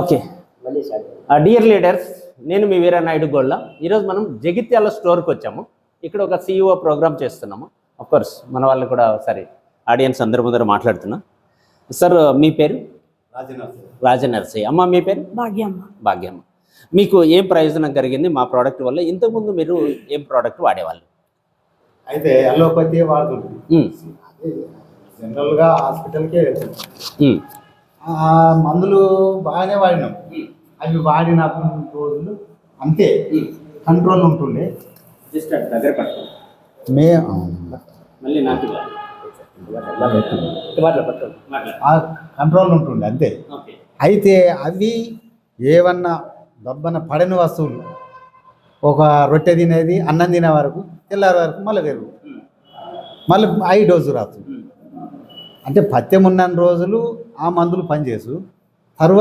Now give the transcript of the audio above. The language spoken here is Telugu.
ఓకే. డియర్ లీడర్స్ నేను మీ వీరనాయుడు గోళ్ళ ఈరోజు మనం జగిత్యాల స్టోర్కి వచ్చాము. ఇక్కడ ఒక సిఇఓ ప్రోగ్రామ్ చేస్తున్నాము. కోర్స్ మన వాళ్ళు కూడా ఒకసారి ఆడియన్స్ అందరి ముందర మాట్లాడుతున్నాం. సార్ మీ పేరు? రాజనరసయ్య. అమ్మ మీ పేరు? భాగ్యమ్మ. భాగ్యమ్మ. మీకు ఏం ప్రయోజనం కలిగింది మా ప్రోడక్ట్ వల్ల? ఇంతకుముందు మీరు ఏం ప్రోడక్ట్ వాడేవాళ్ళు? అయితే అలోపతి వాడుతుంది జనరల్గా హాస్పిటల్కే మందులు బాగానే వాడినాం. అవి వాడిన రోజులు అంతే. కంట్రోల్ ఉంటుండే. జస్ట్ దగ్గర. మే మళ్ళీ నాకు కంట్రోల్ ఉంటుండే అంతే. ఓకే. అయితే అవి ఏమన్నా దబ్బన పడని వస్తువులు ఒక రొట్టె తినేది అన్నం తినే వరకు తెల్లారి వరకు మళ్ళీ పెరుగు. మళ్ళీ ఐ డోసు రాసు ఉమ్. అంటే పత్యం ఉన్న రోజులు ఆ మందులు పనిచేసు. తర్వాత